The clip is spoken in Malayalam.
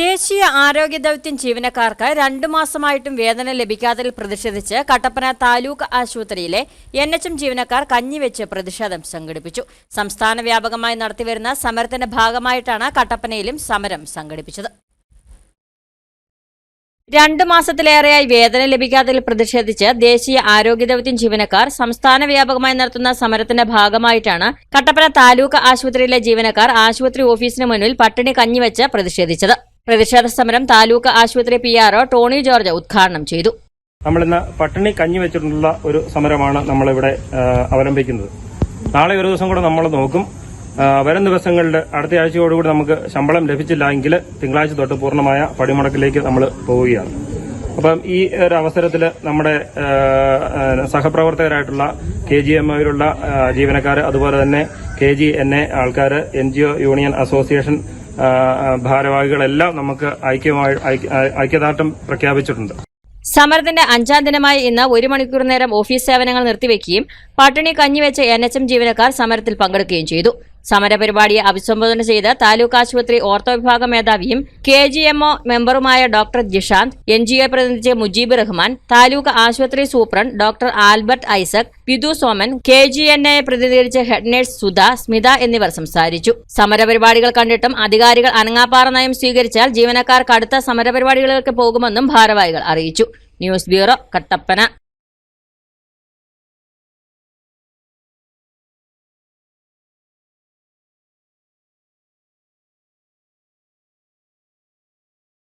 ദേശീയ ആരോഗ്യ ദൗത്യം ജീവനക്കാർക്ക് രണ്ടു മാസമായിട്ടും വേതനം ലഭിക്കാത്തതിൽ പ്രതിഷേധിച്ച് കട്ടപ്പന താലൂക്ക് ആശുപത്രിയിലെ എൻ എച്ച് എം ജീവനക്കാർ കഞ്ഞിവെച്ച് പ്രതിഷേധം സംഘടിപ്പിച്ചു. സംസ്ഥാന വ്യാപകമായി നടത്തിവരുന്ന സമരത്തിന്റെ ഭാഗമായിട്ടാണ് കട്ടപ്പനയിലും സമരം സംഘടിപ്പിച്ചത്. രണ്ടു മാസത്തിലേറെയായി വേതനം ലഭിക്കാത്തതിൽ പ്രതിഷേധിച്ച് ദേശീയ ആരോഗ്യ ദൗത്യം ജീവനക്കാർ സംസ്ഥാന വ്യാപകമായി നടത്തുന്ന സമരത്തിന്റെ ഭാഗമായിട്ടാണ് കട്ടപ്പന താലൂക്ക് ആശുപത്രിയിലെ ജീവനക്കാർ ആശുപത്രി ഓഫീസിന് മുന്നിൽ പട്ടിണി കഞ്ഞിവെച്ച് പ്രതിഷേധിച്ചത്. പ്രതിഷേധ സമരം താലൂക്ക് ആശുപത്രി പി ആർഒ ടോണി ജോർജ് ഉദ്ഘാടനം ചെയ്തു. നമ്മളിന്ന് പട്ടിണി കഞ്ഞി വെച്ചിട്ടുള്ള ഒരു സമരമാണ് നമ്മളിവിടെ അവലംബിക്കുന്നത്. നാളെ ഒരു ദിവസം കൂടെ നമ്മൾ നോക്കും. വരും ദിവസങ്ങളിൽ അടുത്ത ആഴ്ചയോടുകൂടി നമുക്ക് ശമ്പളം ലഭിച്ചില്ല എങ്കിൽ തിങ്കളാഴ്ച തൊട്ട് പൂർണമായ പടിമുടക്കിലേക്ക് നമ്മൾ പോവുകയാണ്. അപ്പം ഈ ഒരു അവസരത്തിൽ നമ്മുടെ സഹപ്രവർത്തകരായിട്ടുള്ള കെ ജി എം ഒയിലുള്ള ജീവനക്കാർ അതുപോലെ തന്നെ കെ ജി എൻ എ ആൾക്കാർ N G O union association ഭാരവാഹികളെല്ലാം നമുക്ക് ഐക്യദാർഢ്യം പ്രഖ്യാപിച്ചിട്ടുണ്ട്. സമരത്തിന്റെ അഞ്ചാം ദിനമായ ഇന്ന് ഒരു മണിക്കൂർ നേരം ഓഫീസ് സേവനങ്ങൾ നിർത്തിവെക്കുകയും പട്ടിണി കഞ്ഞിവെച്ച എൻ എച്ച് എം ജീവനക്കാർ സമരത്തിൽ പങ്കെടുക്കുകയും ചെയ്തു. സമരപരിപാടിയെ അഭിസംബോധന ചെയ്ത് താലൂക്ക് ആശുപത്രി ഓർത്തോ വിഭാഗം മേധാവിയും K G MO മെമ്പറുമായ doctor Jishanth N G O പ്രതിനിധി മുജീബ് റഹ്മാൻ താലൂക്ക് ആശുപത്രി superintendent doctor Albert Isaac Vidhu Soman K G N A പ്രതിനിധീകരിച്ച head nurse Sudha Smitha എന്നിവർ സംസാരിച്ചു. സമരപരിപാടികൾ കണ്ടിട്ടും അധികാരികൾ അനങ്ങാപ്പാറ നയം സ്വീകരിച്ചാൽ ജീവനക്കാർ കടുത്ത സമരപരിപാടികളിലേക്ക് പോകുമെന്നും ഭാരവാഹികൾ അറിയിച്ചു. News bureau Kattappana.